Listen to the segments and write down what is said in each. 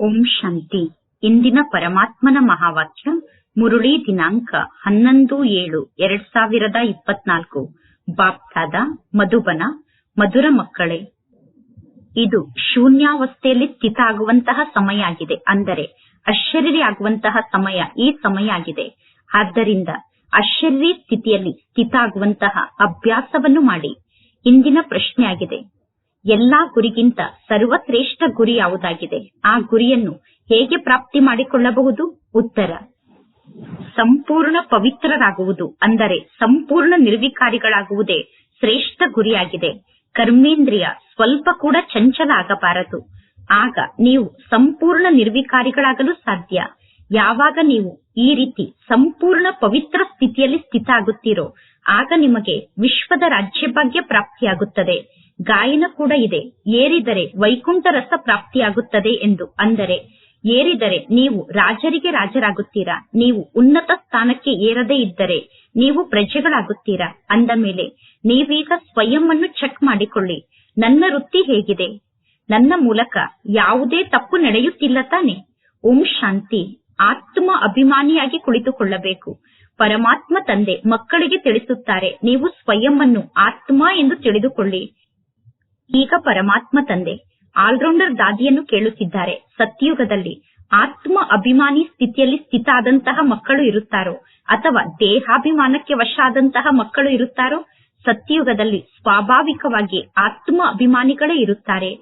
ಓಂ ಶಾಂತಿ. ಇಂದಿನ ಪರಮಾತ್ಮನ ಮಹಾವಾಕ್ಯ, ಮುರುಳಿ ದಿನಾಂಕ ಹನ್ನೊಂದು ಏಳು ಎರಡ್ ಸಾವಿರದ ಇಪ್ಪತ್ನಾಲ್ಕು. ಬಾಪ್ತಾದ, ಮಧುಬನ, ಮಧುರ ಮಕ್ಕಳೇ. ಇದು ಶೂನ್ಯಾವಸ್ಥೆಯಲ್ಲಿ ಸ್ಥಿತ ಆಗುವಂತಹ ಸಮಯ ಆಗಿದೆ. ಅಂದರೆ ಅಶರೀರಿ ಆಗುವಂತಹ ಸಮಯ ಈ ಸಮಯ ಆಗಿದೆ. ಆದ್ದರಿಂದ ಅಶರೀರಿ ಸ್ಥಿತಿಯಲ್ಲಿ ಸ್ಥಿತ ಆಗುವಂತಹ ಅಭ್ಯಾಸವನ್ನು ಮಾಡಿ. ಇಂದಿನ ಪ್ರಶ್ನೆ ಆಗಿದೆ. ಎಲ್ಲಾ ಗುರಿಗಿಂತ ಸರ್ವಶ್ರೇಷ್ಠ ಗುರಿ ಯಾವುದಾಗಿದೆ? ಆ ಗುರಿಯನ್ನು ಹೇಗೆ ಪ್ರಾಪ್ತಿ ಮಾಡಿಕೊಳ್ಳಬಹುದು? ಉತ್ತರ. ಸಂಪೂರ್ಣ ಪವಿತ್ರರಾಗುವುದು, ಅಂದರೆ ಸಂಪೂರ್ಣ ನಿರ್ವಿಕಾರಿಗಳಾಗುವುದೇ ಶ್ರೇಷ್ಠ ಗುರಿಯಾಗಿದೆ. ಕರ್ಮೇಂದ್ರಿಯ ಸ್ವಲ್ಪ ಕೂಡ ಚಂಚಲ ಆಗಬಾರದು ಆಗ ನೀವು ಸಂಪೂರ್ಣ ನಿರ್ವಿಕಾರಿಗಳಾಗಲು ಸಾಧ್ಯ. ಯಾವಾಗ ನೀವು ಈ ರೀತಿ ಸಂಪೂರ್ಣ ಪವಿತ್ರ ಸ್ಥಿತಿಯಲ್ಲಿ ಸ್ಥಿತ ಆಗುತ್ತೀರೋ ಆಗ ನಿಮಗೆ ವಿಶ್ವದ ರಾಜ್ಯಭಾಗ್ಯ ಪ್ರಾಪ್ತಿಯಾಗುತ್ತದೆ. ಗಾಯನ ಕೂಡ ಇದೆ. ಏರಿದರೆ ವೈಕುಂಠ ರಸ ಪ್ರಾಪ್ತಿಯಾಗುತ್ತದೆ ಎಂದು ಅಂದರೆ, ಏರಿದರೆ ನೀವು ರಾಜರಿಗೆ ರಾಜರಾಗುತ್ತೀರಾ? ನೀವು ಉನ್ನತ ಸ್ಥಾನಕ್ಕೆ ಏರದೇ ಇದ್ದರೆ ನೀವು ಪ್ರಜೆಗಳಾಗುತ್ತೀರಾ? ಅಂದ ಮೇಲೆ, ನೀವೀಗ ಸ್ವಯಂ ಚೆಕ್ ಮಾಡಿಕೊಳ್ಳಿ. ನನ್ನ ವೃತ್ತಿ ಹೇಗಿದೆ? ನನ್ನ ಮೂಲಕ ಯಾವುದೇ ತಪ್ಪು ನಡೆಯುತ್ತಿಲ್ಲ ತಾನೆ? ಓಂ ಶಾಂತಿ. ಆತ್ಮ ಅಭಿಮಾನಿಯಾಗಿ ಕುಳಿತುಕೊಳ್ಳಬೇಕು. ಪರಮಾತ್ಮ ತಂದೆ ಮಕ್ಕಳಿಗೆ ತಿಳಿಸುತ್ತಾರೆ, ನೀವು ಸ್ವಯಂ ಅನ್ನು ಆತ್ಮ ಎಂದು ತಿಳಿದುಕೊಳ್ಳಿ. ಈಗ ಪರಮಾತ್ಮ ತಂದೆ, ಆಲ್ರೌಂಡರ್ ದಾದಿಯನ್ನು ಕೇಳುತ್ತಿದ್ದಾರೆ. ಸತ್ಯುಗದಲ್ಲಿ ಆತ್ಮ ಅಭಿಮಾನಿ ಸ್ಥಿತಿಯಲ್ಲಿ ಸ್ಥಿತ ಆದಂತಹ ಮಕ್ಕಳು ಇರುತ್ತಾರೋ? ಅಥವಾ ದೇಹಾಭಿಮಾನಕ್ಕೆ ವಶ ಆದಂತಹ ಮಕ್ಕಳು ಇರುತ್ತಾರೋ? ಸತ್ಯುಗದಲ್ಲಿ ಸ್ವಾಭಾವಿಕವಾಗಿ ಆತ್ಮ ಅಭಿಮಾನಿಗಳೇ ಇರುತ್ತಾರೆ.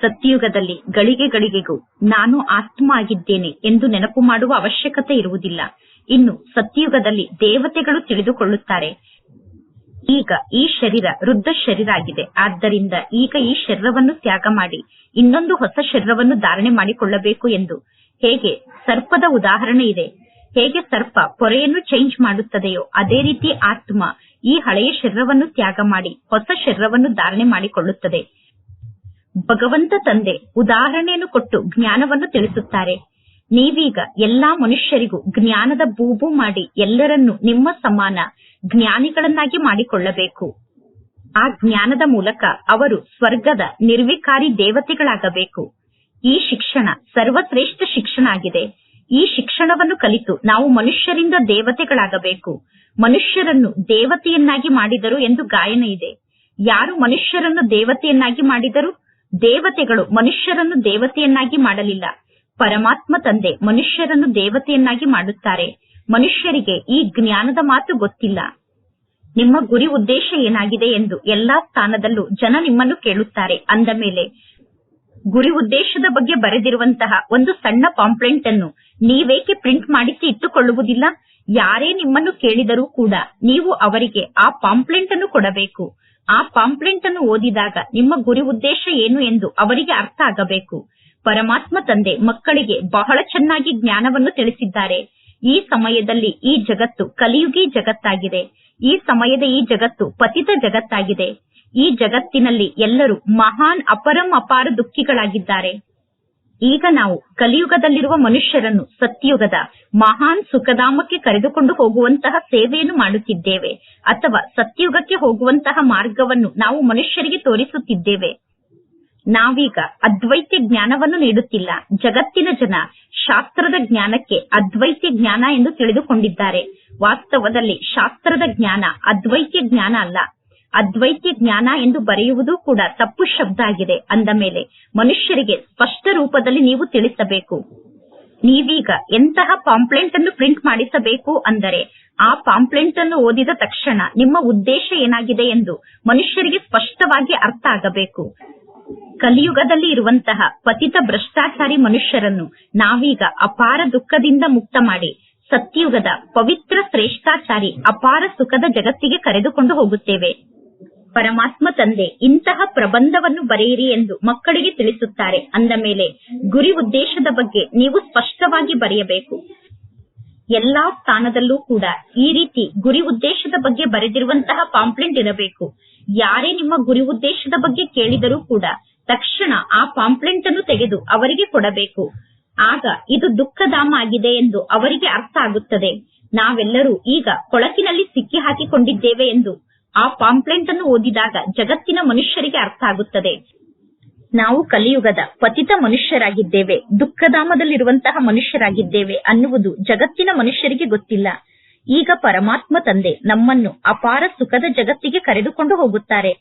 ಸತ್ಯುಗದಲ್ಲಿ ಗಳಿಗೆ ಗಳಿಗೆಗೂ ನಾನು ಆತ್ಮ ಆಗಿದ್ದೇನೆ ಎಂದು ನೆನಪು ಮಾಡುವ ಅವಶ್ಯಕತೆ ಇರುವುದಿಲ್ಲ. ಇನ್ನು ಸತ್ಯುಗದಲ್ಲಿ ದೇವತೆಗಳು ತಿಳಿದುಕೊಳ್ಳುತ್ತಾರೆ. ಈಗ ಈ ಶರೀರ ವೃದ್ಧ ಶರೀರ ಆಗಿದೆ. ಆದ್ದರಿಂದ ಈಗ ಈ ಶರೀರವನ್ನು ತ್ಯಾಗ ಮಾಡಿ, ಇನ್ನೊಂದು ಹೊಸ ಶರೀರವನ್ನು ಧಾರಣೆ ಮಾಡಿಕೊಳ್ಳಬೇಕು ಎಂದು. ಹೇಗೆ? ಸರ್ಪದ ಉದಾಹರಣೆ ಇದೆ. ಹೇಗೆ ಸರ್ಪ ಪೊರೆಯನ್ನು ಚೇಂಜ್ ಮಾಡುತ್ತದೆಯೋ, ಅದೇ ರೀತಿ ಆತ್ಮ ಈ ಹಳೆಯ ಶರೀರವನ್ನು ತ್ಯಾಗ ಮಾಡಿ, ಹೊಸ ಶರೀರವನ್ನು ಧಾರಣೆ ಮಾಡಿಕೊಳ್ಳುತ್ತದೆ. ಭಗವಂತ ತಂದೆ ಉದಾಹರಣೆಯನ್ನು ಕೊಟ್ಟು ಜ್ಞಾನವನ್ನು ತಿಳಿಸುತ್ತಾರೆ. ನೀವೀಗ ಎಲ್ಲಾ ಮನುಷ್ಯರಿಗೂ ಜ್ಞಾನದ ಬೂಬು ಮಾಡಿ ಎಲ್ಲರನ್ನೂ ನಿಮ್ಮ ಸಮಾನ ಜ್ಞಾನಿಗಳನ್ನಾಗಿ ಮಾಡಿಕೊಳ್ಳಬೇಕು. ಆ ಜ್ಞಾನದ ಮೂಲಕ ಅವರು ಸ್ವರ್ಗದ ನಿರ್ವಿಕಾರಿ ದೇವತೆಗಳಾಗಬೇಕು. ಈ ಶಿಕ್ಷಣ ಸರ್ವಶ್ರೇಷ್ಠ ಶಿಕ್ಷಣ ಆಗಿದೆ. ಈ ಶಿಕ್ಷಣವನ್ನು ಕಲಿತು ನಾವು ಮನುಷ್ಯರಿಂದ ದೇವತೆಗಳಾಗಬೇಕು. ಮನುಷ್ಯರನ್ನು ದೇವತೆಯನ್ನಾಗಿ ಮಾಡಿದರು ಎಂದು ಗಾಯನ ಇದೆ. ಯಾರು ಮನುಷ್ಯರನ್ನು ದೇವತೆಯನ್ನಾಗಿ ಮಾಡಿದರು? ದೇವತೆಗಳು ಮನುಷ್ಯರನ್ನು ದೇವತೆಯನ್ನಾಗಿ ಮಾಡಲಿಲ್ಲ. ಪರಮಾತ್ಮ ತಂದೆ ಮನುಷ್ಯರನ್ನು ದೇವತೆಯನ್ನಾಗಿ ಮಾಡುತ್ತಾರೆ. ಮನುಷ್ಯರಿಗೆ ಈ ಜ್ಞಾನದ ಮಾತು ಗೊತ್ತಿಲ್ಲ. ನಿಮ್ಮ ಗುರಿ ಉದ್ದೇಶ ಏನಾಗಿದೆ ಎಂದು ಎಲ್ಲಾ ಸ್ಥಾನದಲ್ಲೂ ಜನ ನಿಮ್ಮನ್ನು ಕೇಳುತ್ತಾರೆ. ಅಂದ ಮೇಲೆ, ಗುರಿ ಉದ್ದೇಶದ ಬಗ್ಗೆ ಬರೆದಿರುವಂತಹ ಒಂದು ಸಣ್ಣ ಪಾಂಪ್ಲೆಂಟ್ ಅನ್ನು ನೀವೇಕೆ ಪ್ರಿಂಟ್ ಮಾಡಿಸಿ ಇಟ್ಟುಕೊಳ್ಳುವುದಿಲ್ಲ? ಯಾರೇ ನಿಮ್ಮನ್ನು ಕೇಳಿದರೂ ಕೂಡ ನೀವು ಅವರಿಗೆ ಆ ಪಾಂಪ್ಲೆಂಟ್ ಅನ್ನು ಕೊಡಬೇಕು. ಆ ಪಾಂಪ್ಲೆಂಟ್ ಅನ್ನು ಓದಿದಾಗ ನಿಮ್ಮ ಗುರಿ ಉದ್ದೇಶ ಏನು ಎಂದು ಅವರಿಗೆ ಅರ್ಥ ಆಗಬೇಕು. ಪರಮಾತ್ಮ ತಂದೆ ಮಕ್ಕಳಿಗೆ ಬಹಳ ಚೆನ್ನಾಗಿ ಜ್ಞಾನವನ್ನು ತಿಳಿಸಿದ್ದಾರೆ. ಈ ಸಮಯದಲ್ಲಿ ಈ ಜಗತ್ತು ಕಲಿಯುಗಿ ಜಗತ್ತಾಗಿದೆ. ಈ ಸಮಯದ ಈ ಜಗತ್ತು ಪತಿತ ಜಗತ್ತಾಗಿದೆ. ಈ ಜಗತ್ತಿನಲ್ಲಿ ಎಲ್ಲರೂ ಮಹಾನ್ ಅಪರಂ ಅಪಾರ ದುಃಖಿಗಳಾಗಿದ್ದಾರೆ. ಈಗ ನಾವು ಕಲಿಯುಗದಲ್ಲಿರುವ ಮನುಷ್ಯರನ್ನು ಸತ್ಯುಗದ ಮಹಾನ್ ಸುಖಧಾಮಕ್ಕೆ ಕರೆದುಕೊಂಡು ಹೋಗುವಂತಹ ಸೇವೆಯನ್ನು ಮಾಡುತ್ತಿದ್ದೇವೆ. ಅಥವಾ ಸತ್ಯುಗಕ್ಕೆ ಹೋಗುವಂತಹ ಮಾರ್ಗವನ್ನು ನಾವು ಮನುಷ್ಯರಿಗೆ ತೋರಿಸುತ್ತಿದ್ದೇವೆ. ನಾವೀಗ ಅದ್ವೈತ್ಯ ಜ್ಞಾನವನ್ನು ನೀಡುತ್ತಿಲ್ಲ. ಜಗತ್ತಿನ ಜನ ಶಾಸ್ತ್ರದ ಜ್ಞಾನಕ್ಕೆ ಅದ್ವೈತ್ಯ ಜ್ಞಾನ ಎಂದು ತಿಳಿದುಕೊಂಡಿದ್ದಾರೆ. ವಾಸ್ತವದಲ್ಲಿ ಶಾಸ್ತ್ರದ ಜ್ಞಾನ ಅದ್ವೈತ್ಯ ಜ್ಞಾನ ಅಲ್ಲ. ಅದ್ವೈತ್ಯ ಜ್ಞಾನ ಎಂದು ಬರೆಯುವುದು ಕೂಡ ತಪ್ಪು ಶಬ್ದ ಆಗಿದೆ. ಅಂದ ಮೇಲೆ ಮನುಷ್ಯರಿಗೆ ಸ್ಪಷ್ಟ ರೂಪದಲ್ಲಿ ನೀವು ತಿಳಿಸಬೇಕು. ನೀವೀಗ ಎಂತಹ ಪಾಂಪ್ಲೆಂಟ್ ಅನ್ನು ಪ್ರಿಂಟ್ ಮಾಡಿಸಬೇಕು ಅಂದರೆ ಆ ಪಾಂಪ್ಲೆಂಟ್ ಅನ್ನು ಓದಿದ ತಕ್ಷಣ ನಿಮ್ಮ ಉದ್ದೇಶ ಏನಾಗಿದೆ ಎಂದು ಮನುಷ್ಯರಿಗೆ ಸ್ಪಷ್ಟವಾಗಿ ಅರ್ಥ ಆಗಬೇಕು. ಕಲಿಯುಗದಲ್ಲಿ ಇರುವಂತಹ ಪತಿತ ಭ್ರಷ್ಟಾಚಾರಿ ಮನುಷ್ಯರನ್ನು ನಾವೀಗ ಅಪಾರ ದುಃಖದಿಂದ ಮುಕ್ತ ಮಾಡಿ ಸತ್ಯುಗದ ಪವಿತ್ರ ಶ್ರೇಷ್ಠಾಚಾರಿ ಅಪಾರ ಸುಖದ ಜಗತ್ತಿಗೆ ಕರೆದುಕೊಂಡು ಹೋಗುತ್ತೇವೆ. ಪರಮಾತ್ಮ ತಂದೆ, ಇಂತಹ ಪ್ರಬಂಧವನ್ನು ಬರೆಯಿರಿ ಎಂದು ಮಕ್ಕಳಿಗೆ ತಿಳಿಸುತ್ತಾರೆ. ಅಂದ ಮೇಲೆ, ಗುರಿ ಉದ್ದೇಶದ ಬಗ್ಗೆ ನೀವು ಸ್ಪಷ್ಟವಾಗಿ ಬರೆಯಬೇಕು. ಎಲ್ಲಾ ಸ್ಥಾನದಲ್ಲೂ ಕೂಡ ಈ ರೀತಿ ಗುರಿ ಉದ್ದೇಶದ ಬಗ್ಗೆ ಬರೆದಿರುವಂತಹ ಪಾಂಪ್ಲೆಂಟ್ ಇರಬೇಕು. ಯಾರೇ ನಿಮ್ಮ ಗುರಿ ಉದ್ದೇಶದ ಬಗ್ಗೆ ಕೇಳಿದರೂ ಕೂಡ ತಕ್ಷಣ ಆ ಪಾಂಪ್ಲೆಂಟ್ ಅನ್ನು ತೆಗೆದು ಅವರಿಗೆ ಕೊಡಬೇಕು. ಆಗ ಇದು ದುಃಖಧಾಮ ಆಗಿದೆ ಎಂದು ಅವರಿಗೆ ಅರ್ಥ ಆಗುತ್ತದೆ. ನಾವೆಲ್ಲರೂ ಈಗ ಕೊಳಕಿನಲ್ಲಿ ಸಿಕ್ಕಿ ಹಾಕಿಕೊಂಡಿದ್ದೇವೆ ಎಂದು ಆ ಪಾಂಪ್ಲೆಂಟ್ ಅನ್ನು ಓದಿದಾಗ ಜಗತ್ತಿನ ಮನುಷ್ಯರಿಗೆ ಅರ್ಥ ಆಗುತ್ತದೆ. ನಾವು ಕಲಿಯುಗದ ಪತಿತ ಮನುಷ್ಯರಾಗಿದ್ದೇವೆ, ದುಃಖಧಾಮದಲ್ಲಿರುವಂತಹ ಮನುಷ್ಯರಾಗಿದ್ದೇವೆ ಅನ್ನುವುದು ಜಗತ್ತಿನ ಮನುಷ್ಯರಿಗೆ ಗೊತ್ತಿಲ್ಲ. ಈಗ ಪರಮಾತ್ಮ ತಂದೆ ನಮ್ಮನ್ನು ಅಪಾರ ಸುಖದ ಜಗತ್ತಿಗೆ ಕರೆದುಕೊಂಡು ಹೋಗುತ್ತಾರೆ.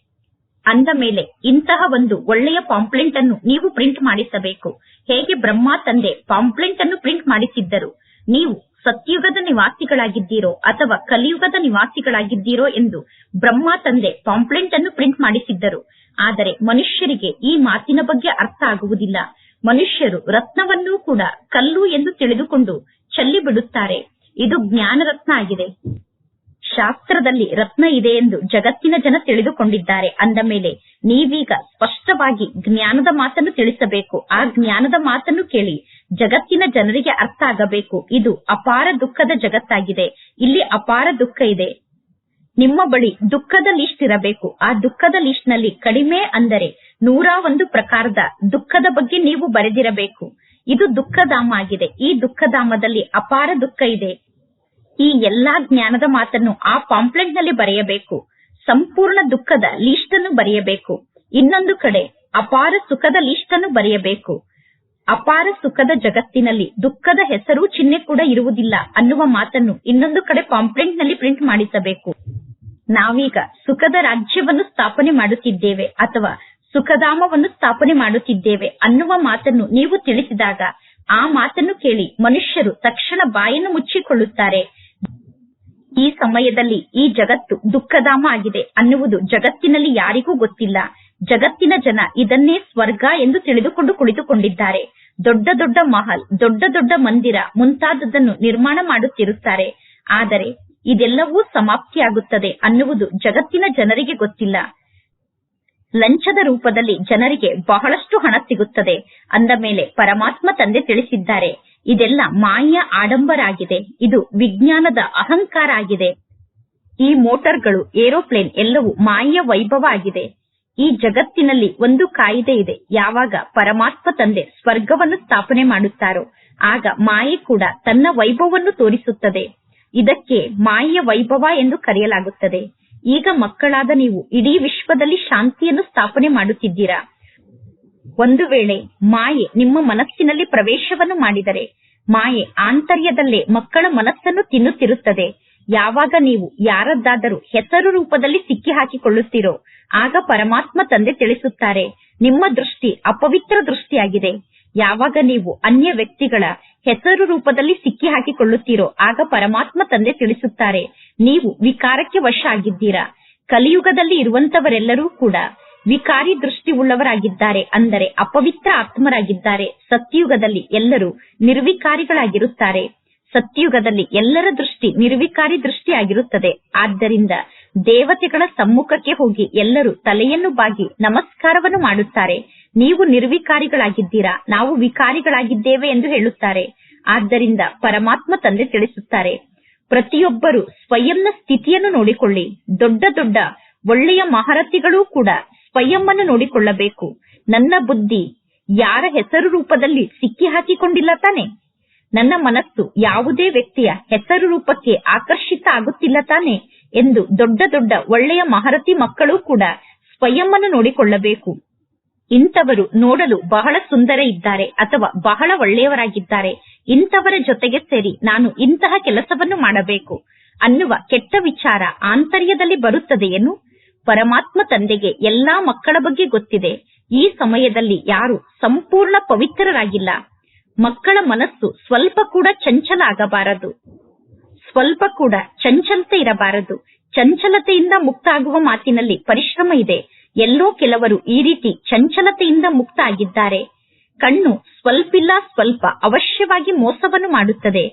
ಅಂದ ಮೇಲೆ ಇಂತಹ ಒಂದು ಒಳ್ಳೆಯ ಪಾಂಪ್ಲೆಂಟ್ ಅನ್ನು ನೀವು ಪ್ರಿಂಟ್ ಮಾಡಿಸಬೇಕು. ಹೇಗೆ ಬ್ರಹ್ಮ ತಂದೆ ಪಾಂಪ್ಲೆಂಟ್ ಅನ್ನು ಪ್ರಿಂಟ್ ಮಾಡಿಸಿದ್ದರು? ನೀವು ಸತ್ಯುಗದ ನಿವಾಸಿಗಳಾಗಿದ್ದೀರೋ ಅಥವಾ ಕಲಿಯುಗದ ನಿವಾಸಿಗಳಾಗಿದ್ದೀರೋ ಎಂದು ಬ್ರಹ್ಮ ತಂದೆ ಪಾಂಪ್ಲೆಂಟ್ ಅನ್ನು ಪ್ರಿಂಟ್ ಮಾಡಿಸಿದ್ದರು. ಆದರೆ ಮನುಷ್ಯರಿಗೆ ಈ ಮಾತಿನ ಬಗ್ಗೆ ಅರ್ಥ ಆಗುವುದಿಲ್ಲ. ಮನುಷ್ಯರು ರತ್ನವನ್ನೂ ಕೂಡ ಕಲ್ಲು ಎಂದು ತಿಳಿದುಕೊಂಡು ಚೆಲ್ಲಿ ಬಿಡುತ್ತಾರೆ ಇದು ಜ್ಞಾನ ರತ್ನ ಆಗಿದೆ. ಶಾಸ್ತ್ರದಲ್ಲಿ ರತ್ನ ಇದೆ ಎಂದು ಜಗತ್ತಿನ ಜನ ತಿಳಿದುಕೊಂಡಿದ್ದಾರೆ. ಅಂದ ಮೇಲೆ ನೀವೀಗ ಸ್ಪಷ್ಟವಾಗಿ ಜ್ಞಾನದ ಮಾತನ್ನು ತಿಳಿಸಬೇಕು. ಆ ಜ್ಞಾನದ ಮಾತನ್ನು ಕೇಳಿ ಜಗತ್ತಿನ ಜನರಿಗೆ ಅರ್ಥ ಆಗಬೇಕು. ಇದು ಅಪಾರ ದುಃಖದ ಜಗತ್ತಾಗಿದೆ. ಇಲ್ಲಿ ಅಪಾರ ದುಃಖ ಇದೆ. ನಿಮ್ಮ ಬಳಿ ದುಃಖದ ಲಿಸ್ಟ್ ಇರಬೇಕು. ಆ ದುಃಖದ ಲಿಸ್ಟ್ನಲ್ಲಿ ಕಡಿಮೆ ಅಂದರೆ ನೂರ ಒಂದು ಪ್ರಕಾರದ ದುಃಖದ ಬಗ್ಗೆ ನೀವು ಬರೆದಿರಬೇಕು. ಇದು ದುಃಖಧಾಮ ಆಗಿದೆ. ಈ ದುಃಖಧಾಮದಲ್ಲಿ ಅಪಾರ ದುಃಖ ಇದೆ. ಈ ಎಲ್ಲಾ ಜ್ಞಾನದ ಮಾತನ್ನು ಆ ಪಾಂಪ್ಲೆಟ್ನಲ್ಲಿ ಬರೆಯಬೇಕು. ಸಂಪೂರ್ಣ ದುಃಖದ ಲೀಸ್ಟ್ ಅನ್ನು ಬರೆಯಬೇಕು. ಇನ್ನೊಂದು ಕಡೆ ಅಪಾರ ಸುಖದ ಲಿಸ್ಟ್ ಅನ್ನು ಬರೆಯಬೇಕು. ಅಪಾರ ಸುಖದ ಜಗತ್ತಿನಲ್ಲಿ ದುಃಖದ ಹೆಸರು ಚಿಹ್ನೆ ಕೂಡ ಇರುವುದಿಲ್ಲ ಅನ್ನುವ ಮಾತನ್ನು ಇನ್ನೊಂದು ಕಡೆ ಪಾಂಪ್ಲೆಂಟ್ನಲ್ಲಿ ಪ್ರಿಂಟ್ ಮಾಡಿಸಬೇಕು. ನಾವೀಗ ಸುಖದ ರಾಜ್ಯವನ್ನು ಸ್ಥಾಪನೆ ಮಾಡುತ್ತಿದ್ದೇವೆ ಅಥವಾ ಸುಖಧಾಮವನ್ನು ಸ್ಥಾಪನೆ ಮಾಡುತ್ತಿದ್ದೇವೆ ಅನ್ನುವ ಮಾತನ್ನು ನೀವು ತಿಳಿಸಿದಾಗ ಆ ಮಾತನ್ನು ಕೇಳಿ ಮನುಷ್ಯರು ತಕ್ಷಣ ಬಾಯನ್ನು ಮುಚ್ಚಿಕೊಳ್ಳುತ್ತಾರೆ. ಈ ಸಮಯದಲ್ಲಿ ಈ ಜಗತ್ತು ದುಃಖಧಾಮ ಆಗಿದೆ ಅನ್ನುವುದು ಜಗತ್ತಿನಲ್ಲಿ ಯಾರಿಗೂ ಗೊತ್ತಿಲ್ಲ. ಜಗತ್ತಿನ ಜನ ಇದನ್ನೇ ಸ್ವರ್ಗ ಎಂದು ತಿಳಿದುಕೊಂಡು ಕುಳಿತುಕೊಂಡಿದ್ದಾರೆ. ದೊಡ್ಡ ದೊಡ್ಡ ಮಹಲ್, ದೊಡ್ಡ ದೊಡ್ಡ ಮಂದಿರ ಮುಂತಾದದನ್ನು ನಿರ್ಮಾಣ ಮಾಡುತ್ತಿರುತ್ತಾರೆ. ಆದರೆ ಇದೆಲ್ಲವೂ ಸಮಾಪ್ತಿಯಾಗುತ್ತದೆ ಅನ್ನುವುದು ಜಗತ್ತಿನ ಜನರಿಗೆ ಗೊತ್ತಿಲ್ಲ. ಲಂಚದ ರೂಪದಲ್ಲಿ ಜನರಿಗೆ ಬಹಳಷ್ಟು ಹಣ ಸಿಗುತ್ತದೆ. ಅಂದ ಮೇಲೆ ಪರಮಾತ್ಮ ತಂದೆ ತಿಳಿಸಿದ್ದಾರೆ, ಇದೆಲ್ಲ ಮಾಯ ಆಡಂಬರ ಆಗಿದೆ ಇದು ವಿಜ್ಞಾನದ ಅಹಂಕಾರ ಆಗಿದೆ. ಈ ಮೋಟಾರ್ಗಳು, ಏರೋಪ್ಲೇನ್ ಎಲ್ಲವೂ ಮಾಯ ವೈಭವ ಆಗಿದೆ. ಈ ಜಗತ್ತಿನಲ್ಲಿ ಒಂದು ಕಾಯಿದೆ ಇದೆ, ಯಾವಾಗ ಪರಮಾತ್ಮ ತಂದೆ ಸ್ವರ್ಗವನ್ನು ಸ್ಥಾಪನೆ ಮಾಡುತ್ತಾರೋ, ಆಗ ಮಾಯೆ ಕೂಡ ತನ್ನ ವೈಭವವನ್ನು ತೋರಿಸುತ್ತದೆ. ಇದಕ್ಕೆ ಮಾಯೆಯ ವೈಭವ ಎಂದು ಕರೆಯಲಾಗುತ್ತದೆ. ಈಗ ಮಕ್ಕಳಾದ ನೀವು ಇಡೀ ವಿಶ್ವದಲ್ಲಿ ಶಾಂತಿಯನ್ನು ಸ್ಥಾಪನೆ ಮಾಡುತ್ತಿದ್ದೀರಾ? ಒಂದು ವೇಳೆ ಮಾಯೆ ನಿಮ್ಮ ಮನಸ್ಸಿನಲ್ಲಿ ಪ್ರವೇಶವನ್ನು ಮಾಡಿದರೆ, ಮಾಯೆ ಆಂತರ್ಯದಲ್ಲೇ ಮಕ್ಕಳ ಮನಸ್ಸನ್ನು ತಿನ್ನುತ್ತಿರುತ್ತದೆ. ಯಾವಾಗ ನೀವು ಯಾರದ್ದಾದರೂ ಹೆಸರು ರೂಪದಲ್ಲಿ ಸಿಕ್ಕಿ ಹಾಕಿಕೊಳ್ಳುತ್ತೀರೋ ಆಗ ಪರಮಾತ್ಮ ತಂದೆ ತಿಳಿಸುತ್ತಾರೆ, ನಿಮ್ಮ ದೃಷ್ಟಿ ಅಪವಿತ್ರ ದೃಷ್ಟಿಯಾಗಿದೆ. ಯಾವಾಗ ನೀವು ಅನ್ಯ ವ್ಯಕ್ತಿಗಳ ಹೆಸರು ರೂಪದಲ್ಲಿ ಸಿಕ್ಕಿ ಹಾಕಿಕೊಳ್ಳುತ್ತೀರೋ, ಆಗ ಪರಮಾತ್ಮ ತಂದೆ ತಿಳಿಸುತ್ತಾರೆ, ನೀವು ವಿಕಾರಕ್ಕೆ ವಶ ಆಗಿದ್ದೀರಾ ಕಲಿಯುಗದಲ್ಲಿ ಇರುವಂತವರೆಲ್ಲರೂ ಕೂಡ ವಿಕಾರಿ ದೃಷ್ಟಿ ಉಳ್ಳವರಾಗಿದ್ದಾರೆ ಅಂದರೆ ಅಪವಿತ್ರ ಆತ್ಮರಾಗಿದ್ದಾರೆ. ಸತ್ಯುಗದಲ್ಲಿ ಎಲ್ಲರೂ ನಿರ್ವಿಕಾರಿಗಳಾಗಿರುತ್ತಾರೆ. ಸತ್ಯುಗದಲ್ಲಿ ಎಲ್ಲರ ದೃಷ್ಟಿ ನಿರ್ವಿಕಾರಿ ದೃಷ್ಟಿಯಾಗಿರುತ್ತದೆ. ಆದ್ದರಿಂದ ದೇವತೆಗಳ ಸಮ್ಮುಖಕ್ಕೆ ಹೋಗಿ ಎಲ್ಲರೂ ತಲೆಯನ್ನು ಬಾಗಿ ನಮಸ್ಕಾರವನ್ನು ಮಾಡುತ್ತಾರೆ. ನೀವು ನಿರ್ವಿಕಾರಿಗಳಾಗಿದ್ದೀರಾ? ನಾವು ವಿಕಾರಿಗಳಾಗಿದ್ದೇವೆ ಎಂದು ಹೇಳುತ್ತಾರೆ. ಆದ್ದರಿಂದ ಪರಮಾತ್ಮ ತಂದೆ ತಿಳಿಸುತ್ತಾರೆ. ಪ್ರತಿಯೊಬ್ಬರು ಸ್ವಯಂನ ಸ್ಥಿತಿಯನ್ನು ನೋಡಿಕೊಳ್ಳಿ. ದೊಡ್ಡ ದೊಡ್ಡ ಒಳ್ಳೆಯ ಮಹಾರಥಿಗಳೂ ಕೂಡ ಸ್ವಯಂವನ್ನು ನೋಡಿಕೊಳ್ಳಬೇಕು. ನನ್ನ ಬುದ್ಧಿ ಯಾರ ಹೆಸರು ರೂಪದಲ್ಲಿ ಸಿಕ್ಕಿ ಹಾಕಿಕೊಂಡಿಲ್ಲ ತಾನೆ? ನನ್ನ ಮನಸ್ಸು ಯಾವುದೇ ವ್ಯಕ್ತಿಯ ಹೆಸರು ರೂಪಕ್ಕೆ ಆಕರ್ಷಿತ ಆಗುತ್ತಿಲ್ಲ ತಾನೆ? ಎಂದು ದೊಡ್ಡ ದೊಡ್ಡ ಒಳ್ಳೆಯ ಮಹಾರಥಿ ಮಕ್ಕಳು ಕೂಡ ಸ್ವಯಂನ್ನು ನೋಡಿಕೊಳ್ಳಬೇಕು. ಇಂಥವರು ನೋಡಲು ಬಹಳ ಸುಂದರ ಇದ್ದಾರೆ ಅಥವಾ ಬಹಳ ಒಳ್ಳೆಯವರಾಗಿದ್ದಾರೆ. ಇಂಥವರ ಜೊತೆಗೆ ಸೇರಿ ನಾನು ಇಂತಹ ಕೆಲಸವನ್ನು ಮಾಡಬೇಕು. ಅನ್ನುವ ಕೆಟ್ಟ ವಿಚಾರ ಆಂತರ್ಯದಲ್ಲಿ ಬರುತ್ತದೆಯೇನು? ಪರಮಾತ್ಮ ತಂದೆಗೆ ಎಲ್ಲಾ ಮಕ್ಕಳ ಬಗ್ಗೆ ಗೊತ್ತಿದೆ. ಈ ಸಮಯದಲ್ಲಿ ಯಾರು ಸಂಪೂರ್ಣ ಪವಿತ್ರರಾಗಿಲ್ಲ. ಮಕ್ಕಳ ಮನಸ್ಸು ಸ್ವಲ್ಪ ಕೂಡ ಚಂಚಲ ಆಗಬಾರದು ಸ್ವಲ್ಪ ಕೂಡ ಚಂಚಲತೆ ಇರಬಾರದು. ಚಂಚಲತೆಯಿಂದ ಮುಕ್ತ ಆಗುವ ಮಾತಿನಲ್ಲಿ ಪರಿಶ್ರಮ ಇದೆ. ಎಲ್ಲೋ ಕೆಲವರು ಈ ರೀತಿ ಚಂಚಲತೆಯಿಂದ ಮುಕ್ತ ಆಗಿದ್ದಾರೆ ಕಣ್ಣು ಸ್ವಲ್ಪಿಲ್ಲ ಸ್ವಲ್ಪ ಅವಶ್ಯವಾಗಿ ಮೋಸವನ್ನು ಮಾಡುತ್ತದೆ.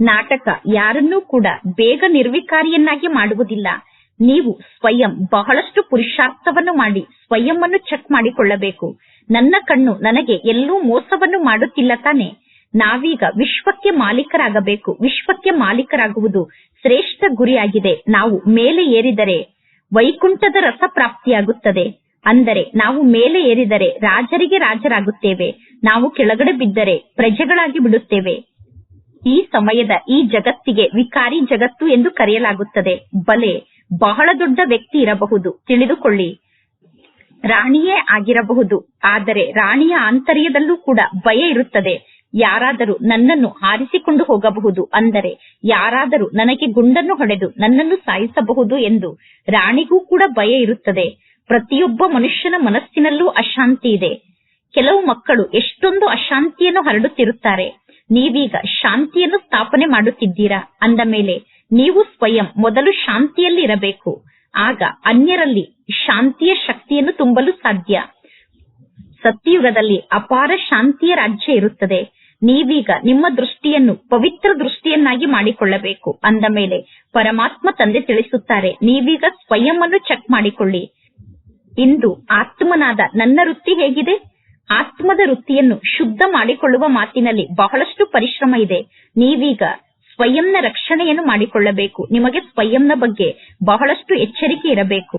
ನಾಟಕ ಯಾರನ್ನೂ ಕೂಡ ಬೇಗ ನಿರ್ವಿಕಾರಿಯನ್ನಾಗಿ ಮಾಡುವುದಿಲ್ಲ. ನೀವು ಸ್ವಯಂ ಬಹಳಷ್ಟು ಪುರುಷಾರ್ಥವನ್ನು ಮಾಡಿ ಸ್ವಯಂವನ್ನು ಚೆಕ್ ಮಾಡಿಕೊಳ್ಳಬೇಕು. ನನ್ನ ಕಣ್ಣು ನನಗೆ ಎಲ್ಲೂ ಮೋಸವನ್ನು ಮಾಡುತ್ತಿಲ್ಲ ತಾನೆ. ನಾವೀಗ ವಿಶ್ವಕ್ಕೆ ಮಾಲೀಕರಾಗಬೇಕು. ವಿಶ್ವಕ್ಕೆ ಮಾಲೀಕರಾಗುವುದು ಶ್ರೇಷ್ಠ ಗುರಿಯಾಗಿದೆ. ನಾವು ಮೇಲೆ ಏರಿದರೆ ವೈಕುಂಠದ ರಸ ಪ್ರಾಪ್ತಿಯಾಗುತ್ತದೆ. ಅಂದರೆ ನಾವು ಮೇಲೆ ಏರಿದರೆ ರಾಜರಿಗೆ ರಾಜರಾಗುತ್ತೇವೆ. ನಾವು ಕೆಳಗಡೆ ಬಿದ್ದರೆ ಪ್ರಜೆಗಳಾಗಿ ಬಿಡುತ್ತೇವೆ. ಈ ಸಮಯದ ಈ ಜಗತ್ತಿಗೆ ವಿಕಾರಿ ಜಗತ್ತು ಎಂದು ಕರೆಯಲಾಗುತ್ತದೆ. ಬಲೆ, ಬಹಳ ದೊಡ್ಡ ವ್ಯಕ್ತಿ ಇರಬಹುದು. ತಿಳಿದುಕೊಳ್ಳಿ. ರಾಣಿಯೇ ಆಗಿರಬಹುದು. ಆದರೆ ರಾಣಿಯ ಆಂತರ್ಯದಲ್ಲೂ ಕೂಡ ಭಯ ಇರುತ್ತದೆ. ಯಾರಾದರೂ ನನ್ನನ್ನು ಹಾರಿಸಿಕೊಂಡು ಹೋಗಬಹುದು ಅಂದರೆ ಯಾರಾದರೂ ನನಗೆ ಗುಂಡನ್ನು ಹೊಡೆದು ನನ್ನನ್ನು ಸಾಯಿಸಬಹುದು ಎಂದು ರಾಣಿಗೂ ಕೂಡ ಭಯ ಇರುತ್ತದೆ. ಪ್ರತಿಯೊಬ್ಬ ಮನುಷ್ಯನ ಮನಸ್ಸಿನಲ್ಲೂ ಅಶಾಂತಿ ಇದೆ. ಕೆಲವು ಮಕ್ಕಳು ಎಷ್ಟೊಂದು ಅಶಾಂತಿಯನ್ನು ಹರಡುತ್ತಿರುತ್ತಾರೆ. ನೀವೀಗ ಶಾಂತಿಯನ್ನು ಸ್ಥಾಪನೆ ಮಾಡುತ್ತಿದ್ದೀರಾ? ಅಂದ ಮೇಲೆ ನೀವು ಸ್ವಯಂ ಮೊದಲು ಶಾಂತಿಯಲ್ಲಿ ಇರಬೇಕು ಆಗ ಅನ್ಯರಲ್ಲಿ ಶಾಂತಿಯ ಶಕ್ತಿಯನ್ನು ತುಂಬಲು ಸಾಧ್ಯ. ಸತ್ಯಯುಗದಲ್ಲಿ ಅಪಾರ ಶಾಂತಿಯ ರಾಜ್ಯ ಇರುತ್ತದೆ. ನೀವೀಗ ನಿಮ್ಮ ದೃಷ್ಟಿಯನ್ನು, ಪವಿತ್ರ ದೃಷ್ಟಿಯನ್ನಾಗಿ ಮಾಡಿಕೊಳ್ಳಬೇಕು. ಅಂದ ಮೇಲೆ ಪರಮಾತ್ಮ ತಂದೆ ತಿಳಿಸುತ್ತಾರೆ, ನೀವೀಗ ಸ್ವಯಂ ಅನ್ನು ಚೆಕ್ ಮಾಡಿಕೊಳ್ಳಿ. ಇಂದು ಆತ್ಮನಾದ ನನ್ನ ವೃತ್ತಿ ಹೇಗಿದೆ? ಆತ್ಮದ ವೃತ್ತಿಯನ್ನು ಶುದ್ಧ ಮಾಡಿಕೊಳ್ಳುವ ಮಾತಿನಲ್ಲಿ ಬಹಳಷ್ಟು ಪರಿಶ್ರಮ ಇದೆ. ನೀವೀಗ ಸ್ವಯಂನ ರಕ್ಷಣೆಯನ್ನು ಮಾಡಿಕೊಳ್ಳಬೇಕು. ನಿಮಗೆ ಸ್ವಯಂನ ಬಗ್ಗೆ ಬಹಳಷ್ಟು ಎಚ್ಚರಿಕೆ ಇರಬೇಕು.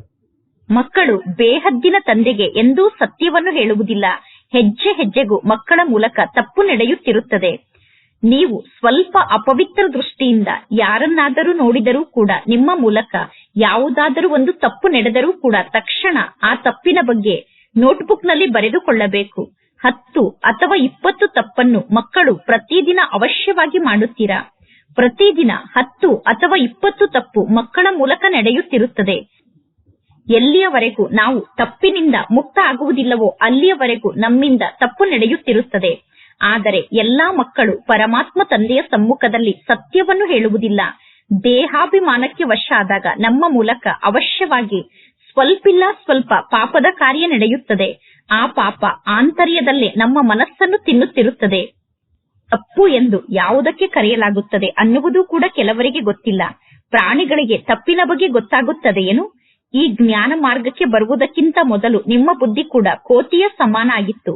ಮಕ್ಕಳು ಬೇಹದ್ದಿನ ತಂದೆಗೆ ಎಂದೂ ಸತ್ಯವನ್ನು ಹೇಳುವುದಿಲ್ಲ. ಹೆಜ್ಜೆ ಹೆಜ್ಜೆಗೂ ಮಕ್ಕಳ ಮೂಲಕ ತಪ್ಪು ನಡೆಯುತ್ತಿರುತ್ತದೆ. ನೀವು ಸ್ವಲ್ಪ ಅಪವಿತ್ರ ದೃಷ್ಟಿಯಿಂದ ಯಾರನ್ನಾದರೂ ನೋಡಿದರೂ ಕೂಡ ನಿಮ್ಮ ಮೂಲಕ ಯಾವುದಾದರೂ ಒಂದು ತಪ್ಪು ನಡೆದರೂ ಕೂಡ ತಕ್ಷಣ ಆ ತಪ್ಪಿನ ಬಗ್ಗೆ ನೋಟ್ಬುಕ್ನಲ್ಲಿ ಬರೆದುಕೊಳ್ಳಬೇಕು. ಹತ್ತು ಅಥವಾ ಇಪ್ಪತ್ತು ತಪ್ಪನ್ನು ಮಕ್ಕಳು ಪ್ರತಿದಿನ ಅವಶ್ಯವಾಗಿ ಮಾಡುತ್ತೀರಾ? ಪ್ರತಿದಿನ ಹತ್ತು ಅಥವಾ ಇಪ್ಪತ್ತು ತಪ್ಪು ಮಕ್ಕಳ ಮೂಲಕ ನಡೆಯುತ್ತಿರುತ್ತದೆ. ಎಲ್ಲಿಯವರೆಗೂ ನಾವು ತಪ್ಪಿನಿಂದ ಮುಕ್ತ ಆಗುವುದಿಲ್ಲವೋ ಅಲ್ಲಿಯವರೆಗೂ ನಮ್ಮಿಂದ ತಪ್ಪು ನಡೆಯುತ್ತಿರುತ್ತದೆ. ಆದರೆ ಎಲ್ಲಾ ಮಕ್ಕಳು ಪರಮಾತ್ಮ ತಂದೆಯ ಸಮ್ಮುಖದಲ್ಲಿ ಸತ್ಯವನ್ನು ಹೇಳುವುದಿಲ್ಲ. ದೇಹಾಭಿಮಾನಕ್ಕೆ ವಶ ಆದಾಗ ನಮ್ಮ ಮೂಲಕ ಅವಶ್ಯವಾಗಿ ಸ್ವಲ್ಪಿಲ್ಲ ಸ್ವಲ್ಪ ಪಾಪದ ಕಾರ್ಯ ನಡೆಯುತ್ತದೆ. ಆ ಪಾಪ ಆಂತರ್ಯದಲ್ಲೇ ನಮ್ಮ ಮನಸ್ಸನ್ನು ತಿನ್ನುತ್ತಿರುತ್ತದೆ. ತಪ್ಪು ಎಂದು ಯಾವುದಕ್ಕೆ ಕರೆಯಲಾಗುತ್ತದೆ ಅನ್ನುವುದು ಕೂಡ ಕೆಲವರಿಗೆ ಗೊತ್ತಿಲ್ಲ. ಪ್ರಾಣಿಗಳಿಗೆ ತಪ್ಪಿನ ಬಗ್ಗೆ ಗೊತ್ತಾಗುತ್ತದೆಯೇನು? ಈ ಜ್ಞಾನ ಮಾರ್ಗಕ್ಕೆ ಬರುವುದಕ್ಕಿಂತ ಮೊದಲು ನಿಮ್ಮ ಬುದ್ಧಿ ಕೂಡ ಕೋತಿಯ ಸಮಾನ ಆಗಿತ್ತು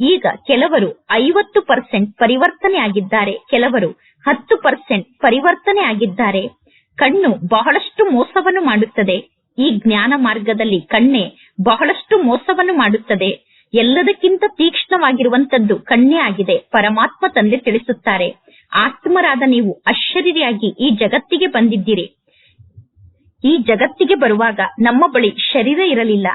ಈಗ ಕೆಲವರು ಐವತ್ತು ಪರ್ಸೆಂಟ್ ಪರಿವರ್ತನೆ ಆಗಿದ್ದಾರೆ, ಕೆಲವರು ಹತ್ತು ಪರ್ಸೆಂಟ್ ಪರಿವರ್ತನೆ ಆಗಿದ್ದಾರೆ. ಕಣ್ಣು ಬಹಳಷ್ಟು ಮೋಸವನ್ನು ಮಾಡುತ್ತದೆ. ಈ ಜ್ಞಾನ ಮಾರ್ಗದಲ್ಲಿ ಕಣ್ಣೆ ಬಹಳಷ್ಟು ಮೋಸವನ್ನು ಮಾಡುತ್ತದೆ. ಎಲ್ಲದಕ್ಕಿಂತ ತೀಕ್ಷ್ಣವಾಗಿರುವಂತದ್ದು ಕಣ್ಣೇ ಆಗಿದೆ, ಪರಮಾತ್ಮ ತಂದೆ ತಿಳಿಸುತ್ತಾರೆ. ಆತ್ಮರಾದ ನೀವು ಅಶರೀರಿಯಾಗಿ ಈ ಜಗತ್ತಿಗೆ ಬಂದಿದ್ದೀರಿ. ಈ ಜಗತ್ತಿಗೆ ಬರುವಾಗ ನಮ್ಮ ಬಳಿ ಶರೀರ ಇರಲಿಲ್ಲ.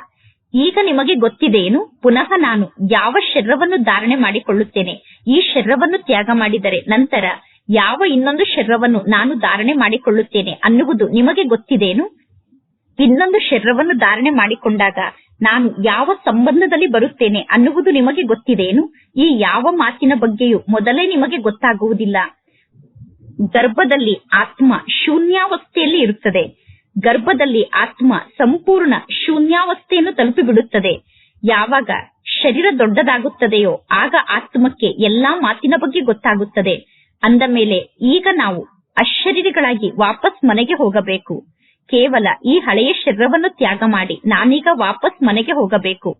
ಈಗ ನಿಮಗೆ ಗೊತ್ತಿದೆಯೇನು? ಪುನಃ ನಾನು ಯಾವ ಶರೀರವನ್ನು ಧಾರಣೆ ಮಾಡಿಕೊಳ್ಳುತ್ತೇನೆ? ಈ ಶರೀರವನ್ನು ತ್ಯಾಗ ಮಾಡಿದರೆ ನಂತರ ಯಾವ ಇನ್ನೊಂದು ಶರೀರವನ್ನು ನಾನು ಧಾರಣೆ ಮಾಡಿಕೊಳ್ಳುತ್ತೇನೆ ಅನ್ನುವುದು ನಿಮಗೆ ಗೊತ್ತಿದೆಯೇನು? ಇನ್ನೊಂದು ಶರೀರವನ್ನು ಧಾರಣೆ ಮಾಡಿಕೊಂಡಾಗ ನಾನು ಯಾವ ಸಂಬಂಧದಲ್ಲಿ ಬರುತ್ತೇನೆ ಅನ್ನುವುದು ನಿಮಗೆ ಗೊತ್ತಿದೆಯೇನು? ಈ ಯಾವ ಮಾತಿನ ಬಗ್ಗೆಯೂ ಮೊದಲೇ ನಿಮಗೆ ಗೊತ್ತಾಗುವುದಿಲ್ಲ. ಗರ್ಭದಲ್ಲಿ ಆತ್ಮ ಶೂನ್ಯಾವಸ್ಥೆಯಲ್ಲಿ ಇರುತ್ತದೆ. ಗರ್ಭದಲ್ಲಿ ಆತ್ಮ ಸಂಪೂರ್ಣ ಶೂನ್ಯಾವಸ್ಥೆಯನ್ನು ತಲುಪಿಬಿಡುತ್ತದೆ. ಯಾವಾಗ ಶರೀರ ದೊಡ್ಡದಾಗುತ್ತದೆಯೋ ಆಗ ಆತ್ಮಕ್ಕೆ ಎಲ್ಲಾ ಮಾತಿನ ಬಗ್ಗೆ ಗೊತ್ತಾಗುತ್ತದೆ. ಅಂದ ಮೇಲೆ ಈಗ ನಾವು ಅಶರೀರಿಗಳಾಗಿ ವಾಪಸ್ ಮನೆಗೆ ಹೋಗಬೇಕು. ಕೇವಲ ಈ ಹಳೆಯ ಶರೀರವನ್ನು ತ್ಯಾಗ ಮಾಡಿ ನಾನೀಗ ವಾಪಸ್ ಮನೆಗೆ ಹೋಗಬೇಕು.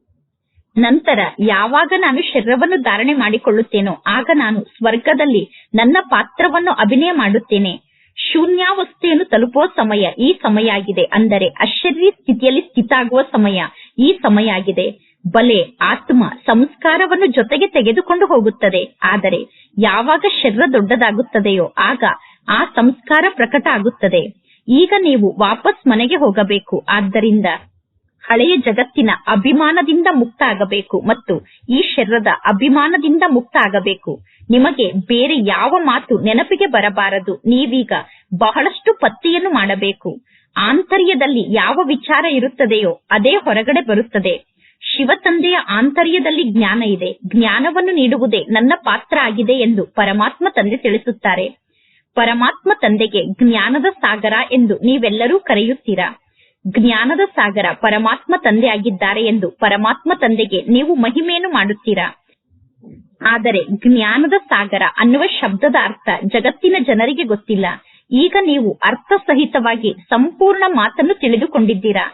ನಂತರ ಯಾವಾಗ ನಾನು ಶರೀರವನ್ನು ಧಾರಣೆ ಮಾಡಿಕೊಳ್ಳುತ್ತೇನೋ ಆಗ ನಾನು ಸ್ವರ್ಗದಲ್ಲಿ ನನ್ನ ಪಾತ್ರವನ್ನು ಅಭಿನಯ ಮಾಡುತ್ತೇನೆ. ಶೂನ್ಯಾವಸ್ಥೆಯನ್ನು ತಲುಪುವ ಸಮಯ ಈ ಸಮಯ ಆಗಿದೆ. ಅಂದರೆ ಅಶರೀರಿ ಸ್ಥಿತಿಯಲ್ಲಿ ಸ್ಥಿತ ಆಗುವ ಸಮಯ ಈ ಸಮಯ ಆಗಿದೆ. ಬಲೆ, ಆತ್ಮ, ಸಂಸ್ಕಾರವನ್ನು ಜೊತೆಗೆ ತೆಗೆದುಕೊಂಡು ಹೋಗುತ್ತದೆ. ಆದರೆ ಯಾವಾಗ ಶರೀರ ದೊಡ್ಡದಾಗುತ್ತದೆಯೋ ಆಗ ಆ ಸಂಸ್ಕಾರ ಪ್ರಕಟ ಆಗುತ್ತದೆ. ಈಗ ನೀವು ವಾಪಸ್ ಮನೆಗೆ ಹೋಗಬೇಕು. ಆದ್ದರಿಂದ ಹಳೆಯ ಜಗತ್ತಿನ ಅಭಿಮಾನದಿಂದ ಮುಕ್ತ ಆಗಬೇಕು ಮತ್ತು ಈ ಶರೀರದ ಅಭಿಮಾನದಿಂದ ಮುಕ್ತ ಆಗಬೇಕು ನಿಮಗೆ ಬೇರೆ ಯಾವ ಮಾತು ನೆನಪಿಗೆ ಬರಬಾರದು. ನೀವೀಗ ಬಹಳಷ್ಟು ಪತ್ತೆಯನ್ನು ಮಾಡಬೇಕು. ಆಂತರ್ಯದಲ್ಲಿ ಯಾವ ವಿಚಾರ ಇರುತ್ತದೆಯೋ ಅದೇ ಹೊರಗಡೆ ಬರುತ್ತದೆ. ಶಿವತಂದೆಯ ಆಂತರ್ಯದಲ್ಲಿ ಜ್ಞಾನ ಇದೆ. ಜ್ಞಾನವನ್ನು ನೀಡುವುದೇ ನನ್ನ ಪಾತ್ರ ಆಗಿದೆ ಎಂದು ಪರಮಾತ್ಮ ತಂದೆ ತಿಳಿಸುತ್ತಾರೆ. ಪರಮಾತ್ಮ ತಂದೆಗೆ ಜ್ಞಾನದ ಸಾಗರ ಎಂದು ನೀವೆಲ್ಲರೂ ಕರೆಯುತ್ತೀರಾ? ಜ್ಞಾನದ ಸಾಗರ ಪರಮಾತ್ಮ ತಂದೆ ಆಗಿದ್ದಾರೆ ಎಂದು ಪರಮಾತ್ಮ ತಂದೆಗೆ ನೀವು ಮಹಿಮೆಯನ್ನು ಮಾಡುತ್ತೀರಾ? ಆದರೆ ಜ್ಞಾನದ ಸಾಗರ ಅನ್ನುವ ಶಬ್ದದ ಅರ್ಥ ಜಗತ್ತಿನ ಜನರಿಗೆ ಗೊತ್ತಿಲ್ಲ. ಈಗ ನೀವು ಅರ್ಥ ಸಹಿತವಾಗಿ ಸಂಪೂರ್ಣ ಮಾತನ್ನು ತಿಳಿದುಕೊಂಡಿದ್ದೀರಾ?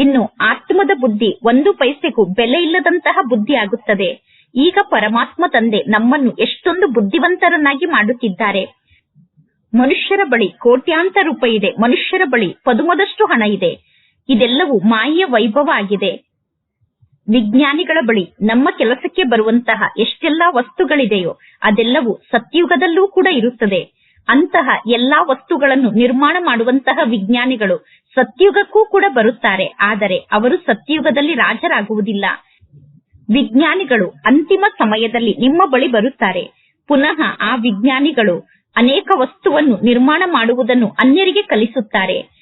ಇನ್ನು ಆತ್ಮದ ಬುದ್ಧಿ ಒಂದು ಪೈಸೆಗೂ ಬೆಲೆ ಇಲ್ಲದಂತಹ ಬುದ್ಧಿ ಆಗುತ್ತದೆ. ಈಗ ಪರಮಾತ್ಮ ತಂದೆ ನಮ್ಮನ್ನು ಎಷ್ಟೊಂದು ಬುದ್ಧಿವಂತರನ್ನಾಗಿ ಮಾಡುತ್ತಿದ್ದಾರೆ. ಮನುಷ್ಯರ ಬಳಿ ಕೋಟ್ಯಾಂತರ ರೂಪಾಯಿ ಇದೆ. ಮನುಷ್ಯರ ಬಳಿ ಪದುಮದಷ್ಟು ಹಣ ಇದೆ. ಇದೆಲ್ಲವೂ ಮಾಯೆಯ ವೈಭವ ಆಗಿದೆ. ವಿಜ್ಞಾನಿಗಳ ಬಳಿ ನಮ್ಮ ಕೆಲಸಕ್ಕೆ ಬರುವಂತಹ ಎಷ್ಟೆಲ್ಲಾ ವಸ್ತುಗಳಿದೆಯೋ ಅದೆಲ್ಲವೂ ಸತ್ಯುಗದಲ್ಲೂ ಕೂಡ ಇರುತ್ತದೆ. ಅಂತಹ ಎಲ್ಲಾ ವಸ್ತುಗಳನ್ನು ನಿರ್ಮಾಣ ಮಾಡುವಂತಹ ವಿಜ್ಞಾನಿಗಳು ಸತ್ಯುಗಕ್ಕೂ ಕೂಡ ಬರುತ್ತಾರೆ. ಆದರೆ ಅವರು ಸತ್ಯುಗದಲ್ಲಿ ರಾಜರಾಗುವುದಿಲ್ಲ. ವಿಜ್ಞಾನಿಗಳು ಅಂತಿಮ ಸಮಯದಲ್ಲಿ ನಿಮ್ಮ ಬಳಿ ಬರುತ್ತಾರೆ. ಪುನಃ ಆ ವಿಜ್ಞಾನಿಗಳು ಅನೇಕ ವಸ್ತುವನ್ನು ನಿರ್ಮಾಣ ಮಾಡುವುದನ್ನು ಅನ್ಯರಿಗೆ ಕಲಿಸುತ್ತಾರೆ.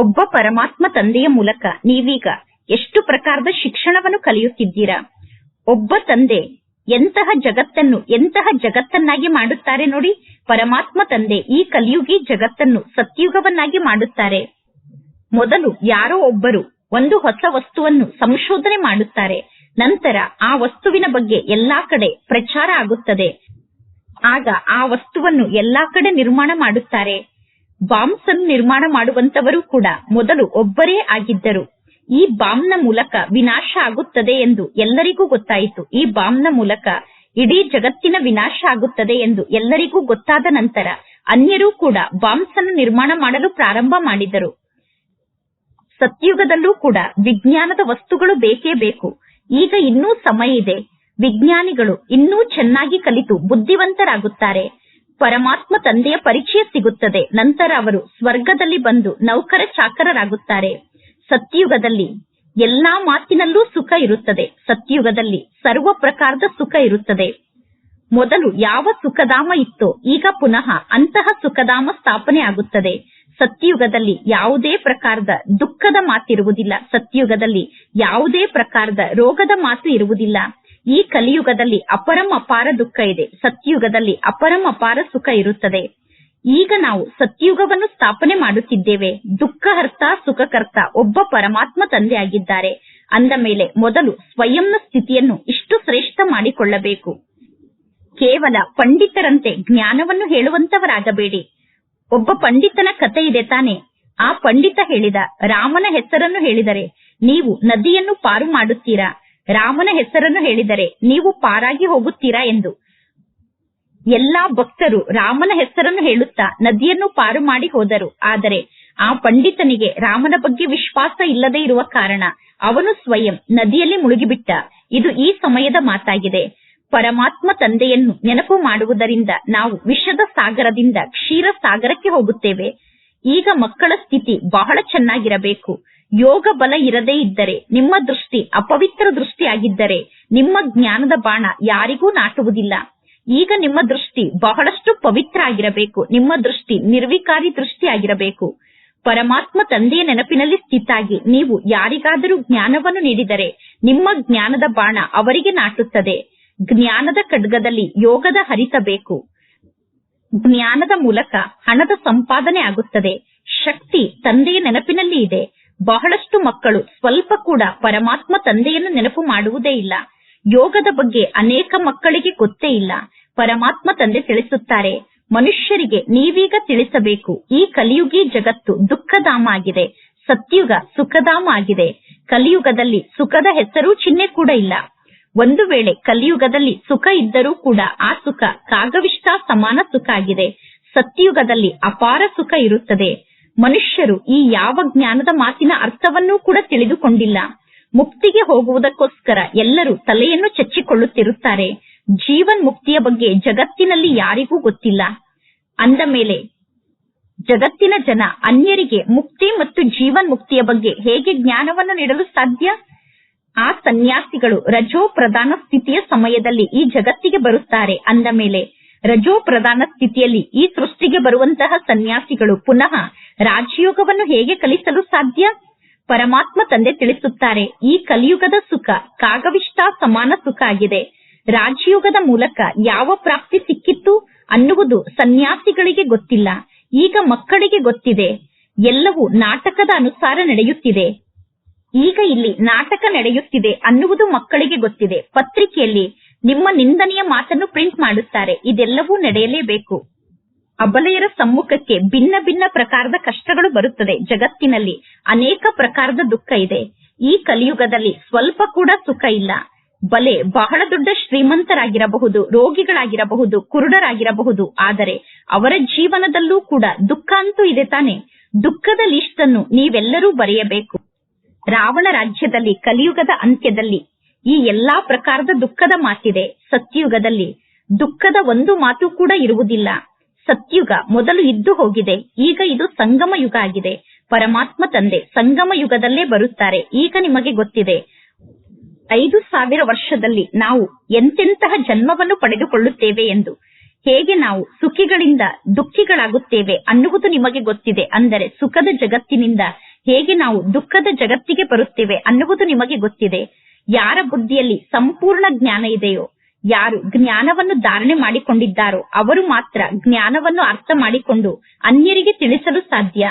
ಒಬ್ಬ ಪರಮಾತ್ಮ ತಂದೆಯ ಮೂಲಕ ನೀವೀಗ ಎಷ್ಟು ಪ್ರಕಾರದ ಶಿಕ್ಷಣವನ್ನು ಕಲಿಯುತ್ತಿದ್ದೀರಾ? ಒಬ್ಬ ತಂದೆ ಎಂತಹ ಜಗತ್ತನ್ನು, ಎಂತಹ ಜಗತ್ತನ್ನಾಗಿ ಮಾಡುತ್ತಾರೆ ನೋಡಿ. ಪರಮಾತ್ಮ ತಂದೆ ಈ ಕಲಿಯುಗಿ ಜಗತ್ತನ್ನು ಸತ್ಯುಗವನ್ನಾಗಿ ಮಾಡುತ್ತಾರೆ. ಮೊದಲು ಯಾರೋ ಒಬ್ಬರು ಒಂದು ಹೊಸ ವಸ್ತುವನ್ನು ಸಂಶೋಧನೆ ಮಾಡುತ್ತಾರೆ. ನಂತರ ಆ ವಸ್ತುವಿನ ಬಗ್ಗೆ ಎಲ್ಲಾ ಕಡೆ ಪ್ರಚಾರ ಆಗುತ್ತದೆ. ಆಗ ಆ ವಸ್ತುವನ್ನು ಎಲ್ಲಾ ಕಡೆ ನಿರ್ಮಾಣ ಮಾಡುತ್ತಾರೆ. ಬಾಂಬ್ಸ್ ಅನ್ನು ನಿರ್ಮಾಣ ಮಾಡುವಂತವರು ಕೂಡ ಮೊದಲು ಒಬ್ಬರೇ ಆಗಿದ್ದರು. ಈ ಬಾಂಬ್ನ ಮೂಲಕ ವಿನಾಶ ಆಗುತ್ತದೆ ಎಂದು ಎಲ್ಲರಿಗೂ ಗೊತ್ತಾಯಿತು. ಈ ಬಾಂಬ್ನ ಮೂಲಕ ಇಡೀ ಜಗತ್ತಿನ ವಿನಾಶ ಆಗುತ್ತದೆ ಎಂದು ಎಲ್ಲರಿಗೂ ಗೊತ್ತಾದ ನಂತರ ಅನ್ಯರೂ ಕೂಡ ಬಾಂಬ್ಸ್ ಅನ್ನು ನಿರ್ಮಾಣ ಮಾಡಲು ಪ್ರಾರಂಭ ಮಾಡಿದರು. ಸತ್ಯುಗದಲ್ಲೂ ಕೂಡ ವಿಜ್ಞಾನದ ವಸ್ತುಗಳು ಬೇಕೇ ಬೇಕು. ಈಗ ಇನ್ನೂ ಸಮಯ ಇದೆ. ವಿಜ್ಞಾನಿಗಳು ಇನ್ನೂ ಚೆನ್ನಾಗಿ ಕಲಿತು ಬುದ್ಧಿವಂತರಾಗುತ್ತಾರೆ. ಪರಮಾತ್ಮ ತಂದೆಯ ಪರಿಚಯ ಸಿಗುತ್ತದೆ. ನಂತರ ಅವರು ಸ್ವರ್ಗದಲ್ಲಿ ಬಂದು ನೌಕರ ಚಾಕರರಾಗುತ್ತಾರೆ. ಸತ್ಯುಗದಲ್ಲಿ ಎಲ್ಲಾ ಮಾತಿನಲ್ಲೂ ಸುಖ ಇರುತ್ತದೆ. ಸತ್ಯುಗದಲ್ಲಿ ಸರ್ವ ಪ್ರಕಾರದ ಸುಖ ಇರುತ್ತದೆ. ಮೊದಲು ಯಾವ ಸುಖಧಾಮ ಇತ್ತೋ ಈಗ ಪುನಃ ಅಂತಹ ಸುಖಧಾಮ ಸ್ಥಾಪನೆ ಆಗುತ್ತದೆ. ಸತ್ಯುಗದಲ್ಲಿ ಯಾವುದೇ ಪ್ರಕಾರದ ದುಃಖದ ಮಾತಿರುವುದಿಲ್ಲ. ಸತ್ಯುಗದಲ್ಲಿ ಯಾವುದೇ ಪ್ರಕಾರದ ರೋಗದ ಮಾತು ಇರುವುದಿಲ್ಲ. ಈ ಕಲಿಯುಗದಲ್ಲಿ ಅಪರಂ ಅಪಾರ ದುಃಖ ಇದೆ, ಸತ್ಯುಗದಲ್ಲಿ ಅಪರಂ ಅಪಾರ ಸುಖ ಇರುತ್ತದೆ. ಈಗ ನಾವು ಸತ್ಯುಗವನ್ನು ಸ್ಥಾಪನೆ ಮಾಡುತ್ತಿದ್ದೇವೆ. ದುಃಖಹರ್ತ ಸುಖಕರ್ತ, ಒಬ್ಬ ಪರಮಾತ್ಮ ತಂದೆ ಆಗಿದ್ದಾರೆ. ಅಂದ ಮೇಲೆ ಮೊದಲು ಸ್ವಯಂನ ಸ್ಥಿತಿಯನ್ನು ಇಷ್ಟು ಶ್ರೇಷ್ಠ ಮಾಡಿಕೊಳ್ಳಬೇಕು. ಕೇವಲ ಪಂಡಿತರಂತೆ ಜ್ಞಾನವನ್ನು ಹೇಳುವಂತವರಾಗಬೇಡಿ. ಒಬ್ಬ ಪಂಡಿತನ ಕತೆ ಇದೆ ತಾನೆ. ಆ ಪಂಡಿತ ಹೇಳಿದ ರಾಮನ ಹೆಸರನ್ನು ಹೇಳಿದರೆ ನೀವು ನದಿಯನ್ನು ಪಾರು ಮಾಡುತ್ತೀರಾ? ರಾಮನ ಹೆಸರನ್ನು ಹೇಳಿದರೆ ನೀವು ಪಾರಾಗಿ ಹೋಗುತ್ತೀರಾ ಎಂದು. ಎಲ್ಲಾ ಭಕ್ತರು ರಾಮನ ಹೆಸರನ್ನು ಹೇಳುತ್ತಾ ನದಿಯನ್ನು ಪಾರು ಮಾಡಿ ಹೋದರು. ಆದರೆ ಆ ಪಂಡಿತನಿಗೆ ರಾಮನ ಬಗ್ಗೆ ವಿಶ್ವಾಸ ಇಲ್ಲದೆ ಇರುವ ಕಾರಣ ಅವನು ಸ್ವಯಂ ನದಿಯಲ್ಲಿ ಮುಳುಗಿಬಿಟ್ಟ. ಇದು ಈ ಸಮಯದ ಮಾತಾಗಿದೆ. ಪರಮಾತ್ಮ ತಂದೆಯನ್ನು ನೆನಪು ಮಾಡುವುದರಿಂದ ನಾವು ವಿಷದ ಸಾಗರದಿಂದ ಕ್ಷೀರ ಸಾಗರಕ್ಕೆ ಹೋಗುತ್ತೇವೆ. ಈಗ ಮಕ್ಕಳ ಸ್ಥಿತಿ ಬಹಳ ಚೆನ್ನಾಗಿರಬೇಕು. ಯೋಗ ಬಲ ಇರದೇ ಇದ್ದರೆ, ನಿಮ್ಮ ದೃಷ್ಟಿ ಅಪವಿತ್ರ ದೃಷ್ಟಿಯಾಗಿದ್ದರೆ, ನಿಮ್ಮ ಜ್ಞಾನದ ಬಾಣ ಯಾರಿಗೂ ನಾಟುವುದಿಲ್ಲ. ಈಗ ನಿಮ್ಮ ದೃಷ್ಟಿ ಬಹಳಷ್ಟು ಪವಿತ್ರ ಆಗಿರಬೇಕು. ನಿಮ್ಮ ದೃಷ್ಟಿ ನಿರ್ವಿಕಾರಿ ದೃಷ್ಟಿಯಾಗಿರಬೇಕು. ಪರಮಾತ್ಮ ತಂದೆಯ ನೆನಪಿನಲ್ಲಿ ಸ್ಥಿತಾಗಿ ನೀವು ಯಾರಿಗಾದರೂ ಜ್ಞಾನವನ್ನು ನೀಡಿದರೆ, ನಿಮ್ಮ ಜ್ಞಾನದ ಬಾಣ ಅವರಿಗೆ ನಾಟುತ್ತದೆ. ಜ್ಞಾನದ ಖಡ್ಗದಲ್ಲಿ ಯೋಗದ ಹರಿಸಬೇಕು. ಜ್ಞಾನದ ಮೂಲಕ ಹಣದ ಸಂಪಾದನೆ ಆಗುತ್ತದೆ. ಶಕ್ತಿ ತಂದೆಯ ನೆನಪಿನಲ್ಲಿ ಇದೆ. ಬಹಳಷ್ಟು ಮಕ್ಕಳು ಸ್ವಲ್ಪ ಕೂಡ ಪರಮಾತ್ಮ ತಂದೆಯನ್ನು ನೆನಪು ಮಾಡುವುದೇ ಇಲ್ಲ. ಯೋಗದ ಬಗ್ಗೆ ಅನೇಕ ಮಕ್ಕಳಿಗೆ ಗೊತ್ತೇ ಇಲ್ಲ. ಪರಮಾತ್ಮ ತಂದೆ ತಿಳಿಸುತ್ತಾರೆ, ಮನುಷ್ಯರಿಗೆ ನೀವೀಗ ತಿಳಿಸಬೇಕು. ಈ ಕಲಿಯುಗಿ ಜಗತ್ತು ದುಃಖಧಾಮ ಆಗಿದೆ, ಸತ್ಯುಗ ಸುಖಧಾಮ ಆಗಿದೆ. ಕಲಿಯುಗದಲ್ಲಿ ಸುಖದ ಹೆಸರು ಚಿಹ್ನೆ ಕೂಡ ಇಲ್ಲ. ಒಂದು ವೇಳೆ ಕಲಿಯುಗದಲ್ಲಿ ಸುಖ ಇದ್ದರೂ ಕೂಡ ಆ ಸುಖ ಕಾಗವಿಷ್ಟ ಸಮಾನ ಸುಖ ಆಗಿದೆ. ಸತ್ಯುಗದಲ್ಲಿ ಅಪಾರ ಸುಖ ಇರುತ್ತದೆ. ಮನುಷ್ಯರು ಈ ಯಾವ ಜ್ಞಾನದ ಮಾತಿನ ಅರ್ಥವನ್ನೂ ಕೂಡ ತಿಳಿದುಕೊಂಡಿಲ್ಲ. ಮುಕ್ತಿಗೆ ಹೋಗುವುದಕ್ಕೋಸ್ಕರ ಎಲ್ಲರೂ ತಲೆಯನ್ನು ಚಚ್ಚಿಕೊಳ್ಳುತ್ತಿರುತ್ತಾರೆ. ಜೀವನ್ ಮುಕ್ತಿಯ ಬಗ್ಗೆ ಜಗತ್ತಿನಲ್ಲಿ ಯಾರಿಗೂ ಗೊತ್ತಿಲ್ಲ. ಅಂದ ಮೇಲೆ, ಜಗತ್ತಿನ ಜನ ಅನ್ಯರಿಗೆ ಮುಕ್ತಿ ಮತ್ತು ಜೀವನ್ ಮುಕ್ತಿಯ ಬಗ್ಗೆ ಹೇಗೆ ಜ್ಞಾನವನ್ನು ನೀಡಲು ಸಾಧ್ಯ? ಆ ಸನ್ಯಾಸಿಗಳು ರಜೋ ಪ್ರಧಾನ ಸ್ಥಿತಿಯ ಸಮಯದಲ್ಲಿ ಈ ಜಗತ್ತಿಗೆ ಬರುತ್ತಾರೆ. ಅಂದ ಮೇಲೆ ರಜೋ ಪ್ರಧಾನ ಸ್ಥಿತಿಯಲ್ಲಿ ಈ ಸೃಷ್ಟಿಗೆ ಬರುವಂತಹ ಸನ್ಯಾಸಿಗಳು ಪುನಃ ರಾಜಯೋಗವನ್ನು ಹೇಗೆ ಕಲಿಸಲು ಸಾಧ್ಯ? ಪರಮಾತ್ಮ ತಂದೆ ತಿಳಿಸುತ್ತಾರೆ, ಈ ಕಲಿಯುಗದ ಸುಖ ಕಾಗವಿಷ್ಟ ಸಮಾನ ಸುಖ ಆಗಿದೆ. ರಾಜಯೋಗದ ಮೂಲಕ ಯಾವ ಪ್ರಾಪ್ತಿ ಸಿಕ್ಕಿತ್ತು ಅನ್ನುವುದು ಸನ್ಯಾಸಿಗಳಿಗೆ ಗೊತ್ತಿಲ್ಲ, ಈಗ ಮಕ್ಕಳಿಗೆ ಗೊತ್ತಿದೆ. ಎಲ್ಲವೂ ನಾಟಕದ ಅನುಸಾರ ನಡೆಯುತ್ತಿದೆ. ಈಗ ಇಲ್ಲಿ ನಾಟಕ ನಡೆಯುತ್ತಿದೆ ಅನ್ನುವುದು ಮಕ್ಕಳಿಗೆ ಗೊತ್ತಿದೆ. ಪತ್ರಿಕೆಯಲ್ಲಿ ನಿಮ್ಮ ನಿಂದನೆಯ ಮಾತನ್ನು ಪ್ರಿಂಟ್ ಮಾಡುತ್ತಾರೆ ಇದೆಲ್ಲವೂ ನಡೆಯಲೇಬೇಕು. ಅಬಲೆಯರ ಸಮ್ಮುಖಕ್ಕೆ ಭಿನ್ನ ಭಿನ್ನ ಪ್ರಕಾರದ ಕಷ್ಟಗಳು ಬರುತ್ತದೆ ಜಗತ್ತಿನಲ್ಲಿ. ಅನೇಕ ಪ್ರಕಾರದ ದುಃಖ ಇದೆ. ಈ ಕಲಿಯುಗದಲ್ಲಿ ಸ್ವಲ್ಪ ಕೂಡ ಸುಖ ಇಲ್ಲ. ಬಲೆ ಬಹಳ ದೊಡ್ಡ ಶ್ರೀಮಂತರಾಗಿರಬಹುದು, ರೋಗಿಗಳಾಗಿರಬಹುದು, ಕುರುಡರಾಗಿರಬಹುದು. ಆದರೆ ಅವರ ಜೀವನದಲ್ಲೂ ಕೂಡ ದುಃಖ ಅಂತೂ ಇದೆ ತಾನೆ. ದುಃಖದ ಲಿಸ್ಟ್ ಅನ್ನು ನೀವೆಲ್ಲರೂ ಬರೆಯಬೇಕು. ರಾವಣ ರಾಜ್ಯದಲ್ಲಿ, ಕಲಿಯುಗದ ಅಂತ್ಯದಲ್ಲಿ ಈ ಎಲ್ಲಾ ಪ್ರಕಾರದ ದುಃಖದ ಮಾತಿದೆ. ಸತ್ಯುಗದಲ್ಲಿ ದುಃಖದ ಒಂದು ಮಾತು ಕೂಡ ಇರುವುದಿಲ್ಲ. ಸತ್ಯುಗ ಮೊದಲು ಇದ್ದು ಹೋಗಿದೆ. ಈಗ ಇದು ಸಂಗಮ ಯುಗ ಆಗಿದೆ. ಪರಮಾತ್ಮ ತಂದೆ ಸಂಗಮ ಯುಗದಲ್ಲೇ ಬರುತ್ತಾರೆ. ಈಗ ನಿಮಗೆ ಗೊತ್ತಿದೆ. ಐದು ಸಾವಿರ ವರ್ಷದಲ್ಲಿ ನಾವು ಎಂತೆಂತಹ ಜನ್ಮವನ್ನು ಪಡೆದುಕೊಳ್ಳುತ್ತೇವೆ ಎಂದು. ಹೇಗೆ ನಾವು ಸುಖಿಗಳಿಂದ ದುಃಖಿಗಳಾಗುತ್ತೇವೆ ಅನ್ನುವುದು ನಿಮಗೆ ಗೊತ್ತಿದೆ. ಅಂದರೆ ಸುಖದ ಜಗತ್ತಿನಿಂದ ಹೇಗೆ ನಾವು ದುಃಖದ ಜಗತ್ತಿಗೆ ಬರುತ್ತೇವೆ ಅನ್ನುವುದು ನಿಮಗೆ ಗೊತ್ತಿದೆ. ಯಾರ ಬುದ್ಧಿಯಲ್ಲಿ ಸಂಪೂರ್ಣ ಜ್ಞಾನ ಇದೆಯೋ, ಯಾರು ಜ್ಞಾನವನ್ನು ಧಾರಣೆ ಮಾಡಿಕೊಂಡಿದ್ದಾರೋ, ಅವರು ಮಾತ್ರ ಜ್ಞಾನವನ್ನು ಅರ್ಥ ಮಾಡಿಕೊಂಡು ಅನ್ಯರಿಗೆ ತಿಳಿಸಲು ಸಾಧ್ಯ.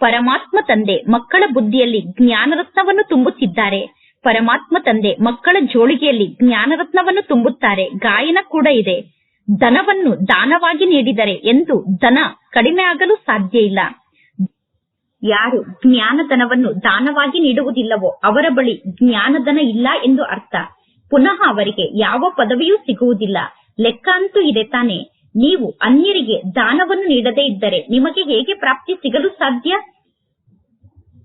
ಪರಮಾತ್ಮ ತಂದೆ ಮಕ್ಕಳ ಬುದ್ಧಿಯಲ್ಲಿ ಜ್ಞಾನರತ್ನವನ್ನು ತುಂಬುತ್ತಿದ್ದಾರೆ. ಪರಮಾತ್ಮ ತಂದೆ ಮಕ್ಕಳ ಜೋಳಿಗೆಯಲ್ಲಿ ಜ್ಞಾನರತ್ನವನ್ನು ತುಂಬುತ್ತಾರೆ. ಗಾಯನ ಕೂಡ ಇದೆ. ಧನವನ್ನು ದಾನವಾಗಿ ನೀಡಿದರೆ ಎಂದು ಧನ ಕಡಿಮೆ ಆಗಲು ಸಾಧ್ಯ ಇಲ್ಲ. ಯಾರು ಜ್ಞಾನಧನವನ್ನು ದಾನವಾಗಿ ನೀಡುವುದಿಲ್ಲವೋ ಅವರ ಬಳಿ ಜ್ಞಾನಧನ ಇಲ್ಲ ಎಂದು ಅರ್ಥ. ಪುನಃ ಅವರಿಗೆ ಯಾವ ಪದವಿಯೂ ಸಿಗುವುದಿಲ್ಲ. ಲೆಕ್ಕ ಅಂತೂ ಇದೆ ತಾನೆ. ನೀವು ಅನ್ಯರಿಗೆ ದಾನವನ್ನು ನೀಡದೇ ಇದ್ದರೆ ನಿಮಗೆ ಹೇಗೆ ಪ್ರಾಪ್ತಿ ಸಿಗಲು ಸಾಧ್ಯ?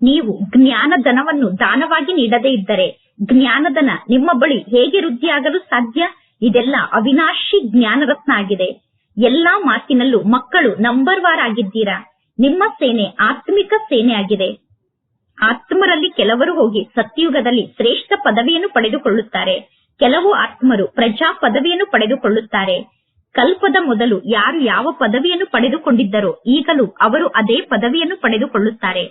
ನೀವು ಜ್ಞಾನಧನವನ್ನು ದಾನವಾಗಿ ನೀಡದೇ ಇದ್ದರೆ ಜ್ಞಾನಧನ ನಿಮ್ಮ ಬಳಿ ಹೇಗೆ ವೃದ್ಧಿಯಾಗಲು ಸಾಧ್ಯ? ಇದೆಲ್ಲ ಅವಿನಾಶಿ ಜ್ಞಾನರತ್ನ ಆಗಿದೆ ಎಲ್ಲಾ ಮಾತಿನಲ್ಲೂ ಮಕ್ಕಳು ನಂಬರ್ ವಾರ್ ಆಗಿದ್ದೀರಾ ನಿಮ್ಮ ಸೇನೆ ಆತ್ಮಿಕ ಸೇನೆ ಆಗಿದೆ. ಆತ್ಮರಲ್ಲಿ ಕೆಲವರು ಹೋಗಿ ಸತ್ಯಯುಗದಲ್ಲಿ ಶ್ರೇಷ್ಠ ಪದವಿಯನ್ನು ಪಡೆದುಕೊಳ್ಳುತ್ತಾರೆ. ಕೆಲವು ಆತ್ಮರು ಪ್ರಜಾ ಪದವಿಯನ್ನು ಪಡೆದುಕೊಳ್ಳುತ್ತಾರೆ. ಕಲ್ಪದ ಮೊದಲು ಯಾರು ಯಾವ ಪದವಿಯನ್ನು ಪಡೆದುಕೊಂಡಿದ್ದರೋ ಈಗಲೂ ಅವರು ಅದೇ ಪದವಿಯನ್ನು ಪಡೆದುಕೊಳ್ಳುತ್ತಾರೆ.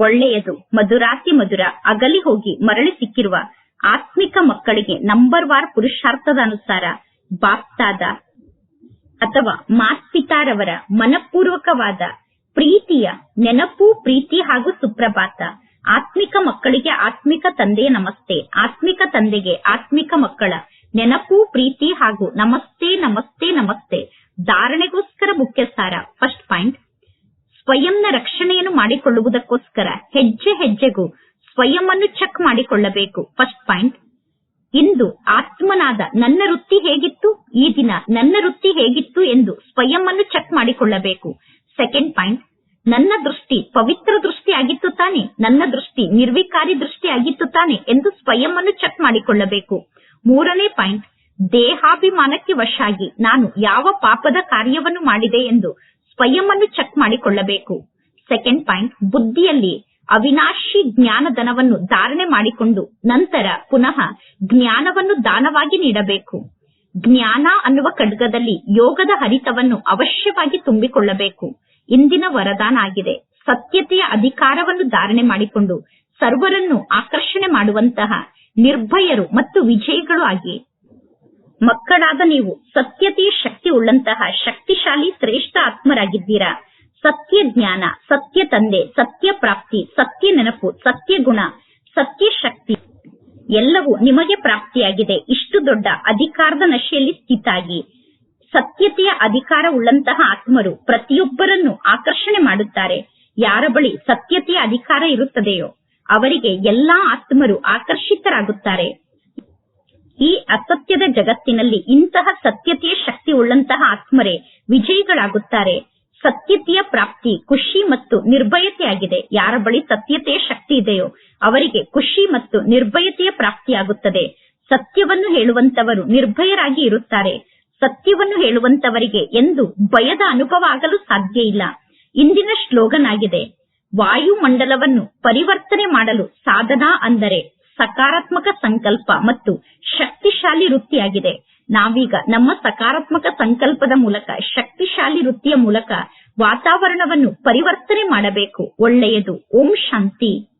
ಒಳ್ಳೆಯದು, ಮಧುರಾತಿ ಮಧುರ, ಅಗಲಿ ಹೋಗಿ ಮರಳಿ ಸಿಕ್ಕಿರುವ ಆತ್ಮಿಕ ಮಕ್ಕಳಿಗೆ ನಂಬರ್ ವಾರ್ ಪುರುಷಾರ್ಥದ ಅನುಸಾರ, ಬಾಪ್ತಾದ ಅಥವಾ ಮಾತ್ಪಿತಾರವರ ಮನಪೂರ್ವಕವಾದ ಪ್ರೀತಿಯ ನೆನಪು, ಪ್ರೀತಿ ಹಾಗೂ ಸುಪ್ರಭಾತ. ಆತ್ಮಿಕ ಮಕ್ಕಳಿಗೆ ಆತ್ಮಿಕ ತಂದೆಯ ನಮಸ್ತೆ. ಆತ್ಮಿಕ ತಂದೆಗೆ ಆತ್ಮಿಕ ಮಕ್ಕಳ ನೆನಪು, ಪ್ರೀತಿ ಹಾಗೂ ನಮಸ್ತೆ ನಮಸ್ತೆ ನಮಸ್ತೆ. ಧಾರಣೆಗೋಸ್ಕರ ಮುಖ್ಯ ಸಾರ ಫಸ್ಟ್ ಪಾಯಿಂಟ್ ಸ್ವಯಂನ ರಕ್ಷಣೆಯನ್ನು ಮಾಡಿಕೊಳ್ಳುವುದಕ್ಕೋಸ್ಕರ ಹೆಜ್ಜೆ ಹೆಜ್ಜೆಗೂ ಸ್ವಯಂ ಅನ್ನು ಚೆಕ್ ಮಾಡಿಕೊಳ್ಳಬೇಕು. ಫಸ್ಟ್ ಪಾಯಿಂಟ್ ಇಂದು ಆತ್ಮನಾದ ನನ್ನ ವೃತ್ತಿ ಹೇಗಿತ್ತು? ಈ ದಿನ ನನ್ನ ವೃತ್ತಿ ಹೇಗಿತ್ತು ಎಂದು ಸ್ವಯಂ ಚೆಕ್ ಮಾಡಿಕೊಳ್ಳಬೇಕು. ಸೆಕೆಂಡ್ ಪಾಯಿಂಟ್ ನನ್ನ ದೃಷ್ಟಿ ಪವಿತ್ರ ದೃಷ್ಟಿ ಆಗಿತ್ತು ತಾನೆ? ನನ್ನ ದೃಷ್ಟಿ ನಿರ್ವಿಕಾರಿ ದೃಷ್ಟಿ ಆಗಿತ್ತು ತಾನೆ ಎಂದು ಸ್ವಯಂ ಅನ್ನು ಚೆಕ್ ಮಾಡಿಕೊಳ್ಳಬೇಕು. ಮೂರನೇ ಪಾಯಿಂಟ್ ದೇಹಾಭಿಮಾನಕ್ಕೆ ವಶಾಗಿ ನಾನು ಯಾವ ಪಾಪದ ಕಾರ್ಯವನ್ನು ಮಾಡಿದೆ ಎಂದು ಸ್ವಯಂ ಚೆಕ್ ಮಾಡಿಕೊಳ್ಳಬೇಕು. ಸೆಕೆಂಡ್ ಪಾಯಿಂಟ್ ಬುದ್ಧಿಯಲ್ಲಿ ಅವಿನಾಶಿ ಜ್ಞಾನಧನವನ್ನು ಧಾರಣೆ ಮಾಡಿಕೊಂಡು ನಂತರ ಪುನಃ ಜ್ಞಾನವನ್ನು ದಾನವಾಗಿ ನೀಡಬೇಕು. ಜ್ಞಾನ ಅನ್ನುವ ಖಡ್ಗದಲ್ಲಿ ಯೋಗದ ಹರಿತವನ್ನು ಅವಶ್ಯವಾಗಿ ತುಂಬಿಕೊಳ್ಳಬೇಕು. ಇಂದಿನ ವರದಾನ ಆಗಿದೆ. ಸತ್ಯತೆಯ ಅಧಿಕಾರವನ್ನು ಧಾರಣೆ ಮಾಡಿಕೊಂಡು ಸರ್ವರನ್ನು ಆಕರ್ಷಣೆ ಮಾಡುವಂತಹ ನಿರ್ಭಯರು ಮತ್ತು ವಿಜಯಿಗಳು ಆಗಿ. ಮಕ್ಕಳಾದ ನೀವು ಸತ್ಯತೆಯ ಶಕ್ತಿ ಉಳ್ಳಂತಹ ಶಕ್ತಿಶಾಲಿ ಶ್ರೇಷ್ಠ ಆತ್ಮರಾಗಿದ್ದೀರಾ? ಸತ್ಯ ಜ್ಞಾನ ಸತ್ಯ ತಂದೆ ಸತ್ಯ ಪ್ರಾಪ್ತಿ ಸತ್ಯ ನೆನಪು ಸತ್ಯ ಗುಣ ಸತ್ಯ ಶಕ್ತಿ ಎಲ್ಲವೂ ನಿಮಗೆ ಪ್ರಾಪ್ತಿಯಾಗಿದೆ. ಇಷ್ಟು ದೊಡ್ಡ ಅಧಿಕಾರದ ನಶೆಯಲ್ಲಿ ಸ್ಥಿತಾಗಿ. ಸತ್ಯತೆಯ ಅಧಿಕಾರ ಉಳ್ಳಂತಹ ಆತ್ಮರು ಪ್ರತಿಯೊಬ್ಬರನ್ನು ಆಕರ್ಷಣೆ ಮಾಡುತ್ತಾರೆ. ಯಾರ ಬಳಿ ಸತ್ಯತೆಯ ಅಧಿಕಾರ ಇರುತ್ತದೆಯೋ ಅವರಿಗೆ ಎಲ್ಲಾ ಆತ್ಮರು ಆಕರ್ಷಿತರಾಗುತ್ತಾರೆ. ಈ ಅಸತ್ಯದ ಜಗತ್ತಿನಲ್ಲಿ ಇಂತಹ ಸತ್ಯತೆಯ ಶಕ್ತಿ ಉಳ್ಳಂತಹ ಆತ್ಮರೇ ವಿಜಯಿಗಳಾಗುತ್ತಾರೆ. ಸತ್ಯತೆಯ ಪ್ರಾಪ್ತಿ, ಖುಷಿ ಮತ್ತು ನಿರ್ಭಯತೆಯಾಗಿದೆ ಯಾರ ಬಳಿ ಸತ್ಯತೆಯ ಶಕ್ತಿ ಇದೆಯೋ ಅವರಿಗೆ ಖುಷಿ ಮತ್ತು ನಿರ್ಭಯತೆಯ ಪ್ರಾಪ್ತಿಯಾಗುತ್ತದೆ. ಸತ್ಯವನ್ನು ಹೇಳುವಂತವರು ನಿರ್ಭಯರಾಗಿ ಇರುತ್ತಾರೆ. ಸತ್ಯವನ್ನು ಹೇಳುವಂತವರಿಗೆ ಎಂದು ಭಯದ ಅನುಭವ ಆಗಲು ಸಾಧ್ಯ ಇಲ್ಲ. ಇಂದಿನ ಶ್ಲೋಗನ್ ಆಗಿದೆ ವಾಯುಮಂಡಲವನ್ನು ಪರಿವರ್ತನೆ ಮಾಡಲು ಸಾಧನ ಅಂದರೆ ಸಕಾರಾತ್ಮಕ ಸಂಕಲ್ಪ ಮತ್ತು ಶಕ್ತಿಶಾಲಿ ವೃತ್ತಿಯಾಗಿದೆ. ನಾವೀಗ ನಮ್ಮ ಸಕಾರಾತ್ಮಕ ಸಂಕಲ್ಪದ ಮೂಲಕ ಶಕ್ತಿಶಾಲಿ ವೃತ್ತಿಯ ಮೂಲಕ ವಾತಾವರಣವನ್ನು ಪರಿವರ್ತನೆ ಮಾಡಬೇಕು. ಒಳ್ಳೆಯದು. ಓಂ ಶಾಂತಿ.